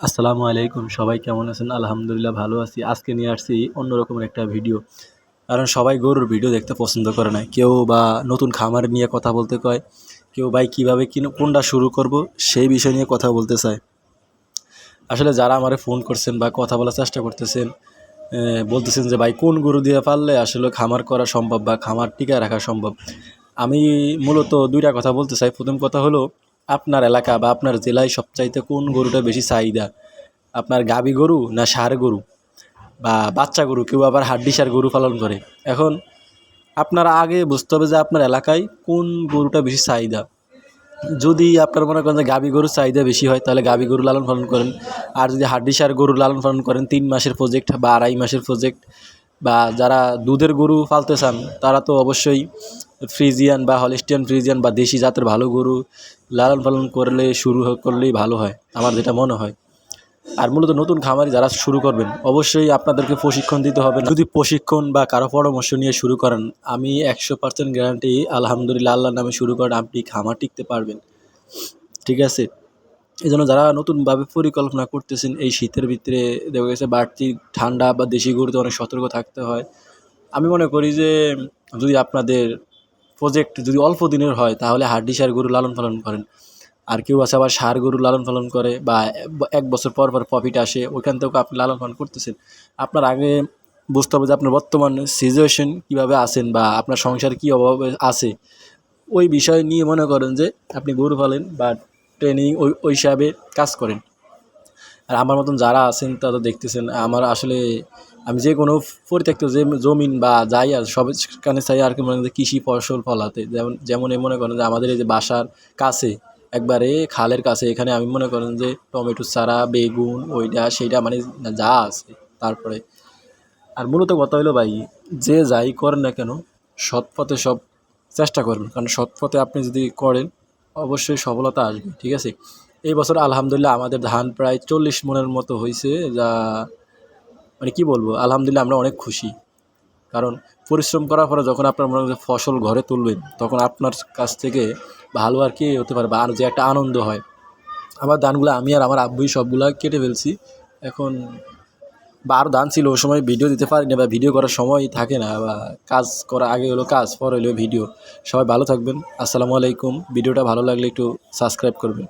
আসসালামু আলাইকুম, সবাই কেমন আছেন? আলহামদুলিল্লাহ ভালো আছি। আজকে নিয়ে আসছি অন্যরকমের একটা ভিডিও। কারণ সবাই গরুর ভিডিও দেখতে পছন্দ করে না। কেউ বা নতুন খামার নিয়ে কথা বলতে কয়, কেউ ভাই কীভাবে কিন কোনটা শুরু করব, সেই বিষয় নিয়ে কথা বলতে চায়। আসলে যারা আমারে ফোন করছেন বা কথা বলার চেষ্টা করতেছেন বলতেছেন যে, ভাই, কোন গরু দিয়ে পারলে আসলে খামার করা সম্ভব বা খামার টিকায় রাখা সম্ভব? আমি মূলত দুইটা কথা বলতে চাই। প্রথম কথা হলো আপনার এলাকা বা আপনার জেলায় সবচাইতে কোন গরুটা বেশি চাহিদা? আপনার গাবি গরু না ষাঁড় গরু? বা বাচ্চা গরু, কেউ আবার হাড্ডি সার গরু পালন করে। এখন আপনারা আগে বুঝতে হবে যে আপনার এলাকায় কোন গরুটা বেশি চাহিদা। যদি আপনার মনে করেন যে গাবি গরুর চাহিদা বেশি হয়, তাহলে গাবি গরু লালন পালন করেন। আর যদি হাড্ডি সার গরু লালন পালন করেন, তিন মাসের প্রজেক্ট বা আড়াই মাসের প্রজেক্ট বা যারা দুধের গরু পালতে চান, তারা তো অবশ্যই ফ্রিজিয়ান বা হলিস্টিয়ান ফ্রিজিয়ান বা দেশি জাতের ভালো গরু লালন পালন করলে শুরু করলেই ভালো হয়, আমার যেটা মনে হয়। আর মূলত নতুন খামারি যারা শুরু করবেন, অবশ্যই আপনাদেরকে প্রশিক্ষণ দিতে হবে। যদি প্রশিক্ষণ বা কারও পরামর্শ নিয়ে শুরু করেন, আমি একশো পার্সেন্ট গ্যারান্টি আলহামদুলিল্লাহ আল্লাহর নামে শুরু করেন আপনি খামার টিকতে পারবেন। ঠিক আছে? এই জন্য যারা নতুনভাবে পরিকল্পনা করতেছেন এই শীতের ভিতরে, দেখা গেছে বাড়তি ঠান্ডা বা দেশি গরুতে অনেক সতর্ক থাকতে হয়। আমি মনে করি যে, যদি আপনাদের প্রজেক্ট যদি অল্প দিনের হয়, তাহলে হাড্ডি সার গরু লালন পালন করেন। আর কেউ আছে আবার সার গরু লালন পালন করে বা এক বছর পর পর প্রফিট আসে, ওইখান থেকেও আপনি লালন পালন করতেছেন। আপনার আগে বুঝতে হবে যে, আপনার বর্তমান সিচুয়েশন কীভাবে আছেন বা আপনার সংসার কী অভাবে আছে? ওই বিষয় নিয়ে মনে করেন যে, আপনি গরু পালেন বা ট্রেনিং ওই ওই হিসাবে কাজ করেন। আর আমার মতন যারা আছেন, তারা দেখতেছেন, আমার আসলে আমি যে কোনো পরিত্যক্ত যে জমিন বা যাই আর সবখানে চাই আর কি মনে করেন কৃষি ফসল ফলাতে। যেমন যেমন মনে করেন যে আমাদের এই যে বাসার কাছে, একবারে খালের কাছে, এখানে আমি মনে করেন যে টমেটো চারা বেগুন, ওইটা, সেইটা মানে যা আছে তারপরে। আর মূলত কথা হলো ভাই, যে যাই করেন না কেন, সৎ পথে সব চেষ্টা করবেন। কারণ সৎ পথে আপনি যদি করেন অবশ্যই সফলতা আসবে, ঠিক আছে? এই বছর আলহামদুলিল্লাহ আমাদের ধান প্রায় চল্লিশ মনের মতো হয়েছে, যা মানে কি বলব, আলহামদুলিল্লাহ আমরা অনেক খুশি। কারণ পরিশ্রম করার পরে যখন আপনার মনে করেন যে ফসল ঘরে তুলবেন, তখন আপনার কাছ থেকে ভালো আর কি হতে পারে আর যে একটা আনন্দ হয়। আমার ধানগুলো আমি আর আমার আব্বুই সবগুলা কেটে ফেলছি। এখন বা আরও ধান ছিল, ওই সময় ভিডিও দিতে পারিনি বা ভিডিও করার সময় থাকে না বা কাজ করা আগে হলো কাজ, পর হলো ভিডিও সবাই ভালো থাকবেন। আসসালামু আলাইকুম। ভিডিওটা ভালো লাগলে একটু সাবস্ক্রাইব করবেন।